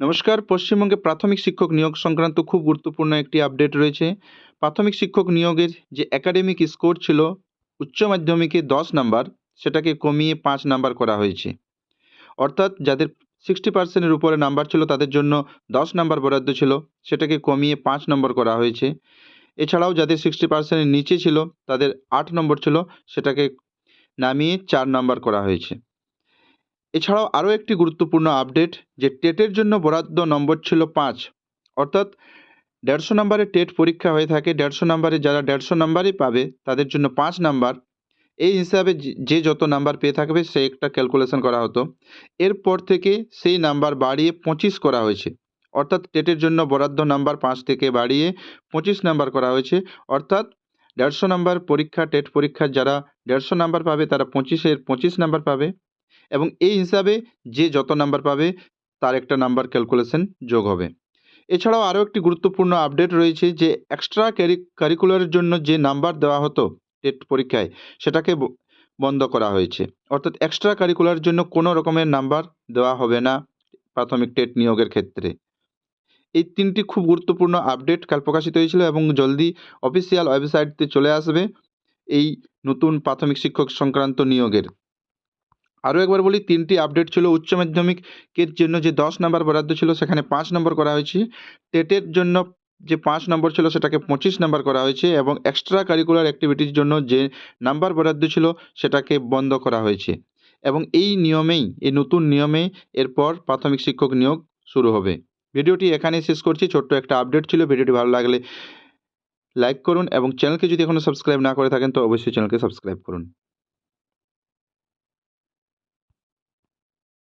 নমস্কার, পশ্চিমবঙ্গে প্রাথমিক শিক্ষক নিয়োগ সংক্রান্ত খুব গুরুত্বপূর্ণ একটি আপডেট রয়েছে। প্রাথমিক শিক্ষক নিয়োগের যে একাডেমিক স্কোর ছিল উচ্চ মাধ্যমিকে দশ নাম্বার, সেটাকে কমিয়ে পাঁচ নাম্বার করা হয়েছে। অর্থাৎ যাদের সিক্সটি পার্সেন্টের উপরে নাম্বার ছিল, তাদের জন্য দশ নাম্বার বরাদ্দ ছিল, সেটাকে কমিয়ে পাঁচ নম্বর করা হয়েছে। এছাড়াও যাদের সিক্সটি পার্সেন্টের নিচে ছিল, তাদের আট নম্বর ছিল, সেটাকে নামিয়ে চার নাম্বার করা হয়েছে। এছাড়াও আরও একটি গুরুত্বপূর্ণ আপডেট যে টেটের জন্য বরাদ্দ নম্বর ছিল পাঁচ। অর্থাৎ দেড়শো নম্বরের টেট পরীক্ষা হয়ে থাকে, দেড়শো নম্বরে যারা দেড়শো নাম্বারই পাবে, তাদের জন্য পাঁচ নাম্বার। এই হিসাবে যে- যে যত নাম্বার পেয়ে থাকবে সে একটা ক্যালকুলেশন করা হতো। এরপর থেকে সেই নাম্বার বাড়িয়ে পঁচিশ করা হয়েছে। অর্থাৎ টেটের জন্য বরাদ্দ নাম্বার পাঁচ থেকে বাড়িয়ে পঁচিশ নাম্বার করা হয়েছে। অর্থাৎ দেড়শো নাম্বার পরীক্ষা, টেট পরীক্ষা যারা দেড়শো নাম্বার পাবে, তারা পঁচিশের পঁচিশ নাম্বার পাবে। এবং এই হিসাবে যে যত নাম্বার পাবে, তার একটা নাম্বার ক্যালকুলেশন যোগ হবে। এছাড়াও আরও একটি গুরুত্বপূর্ণ আপডেট রয়েছে যে এক্সট্রা কারিকুলারের জন্য যে নাম্বার দেওয়া হতো টেট পরীক্ষায়, সেটাকে বন্ধ করা হয়েছে। অর্থাৎ এক্সট্রা কারিকুলারের জন্য কোনো রকমের নাম্বার দেওয়া হবে না প্রাথমিক টেট নিয়োগের ক্ষেত্রে। এই তিনটি খুব গুরুত্বপূর্ণ আপডেট কাল প্রকাশিত হয়েছিল এবং জলদি অফিসিয়াল ওয়েবসাইটতে চলে আসবে এই নতুন প্রাথমিক শিক্ষক সংক্রান্ত নিয়োগের। আরও একবার বলি, তিনটি আপডেট ছিল উচ্চ মাধ্যমিকের জন্য যে দশ নম্বর বরাদ্দ ছিল, সেখানে পাঁচ নম্বর করা হয়েছে। টেটের জন্য যে পাঁচ নম্বর ছিল, সেটাকে পঁচিশ নম্বর করা হয়েছে এবং এক্সট্রা কারিকুলার অ্যাক্টিভিটির জন্য যে নাম্বার বরাদ্দ ছিল, সেটাকে বন্ধ করা হয়েছে। এবং এই নিয়মেই, এই নতুন নিয়মে এরপর প্রাথমিক শিক্ষক নিয়োগ শুরু হবে। ভিডিওটি এখানেই শেষ করছি। ছোট্ট একটা আপডেট ছিল, ভিডিওটি ভালো লাগলে লাইক করুন এবং চ্যানেলকে যদি এখনও সাবস্ক্রাইব না করে থাকেন, তো অবশ্যই চ্যানেলকে সাবস্ক্রাইব করুন।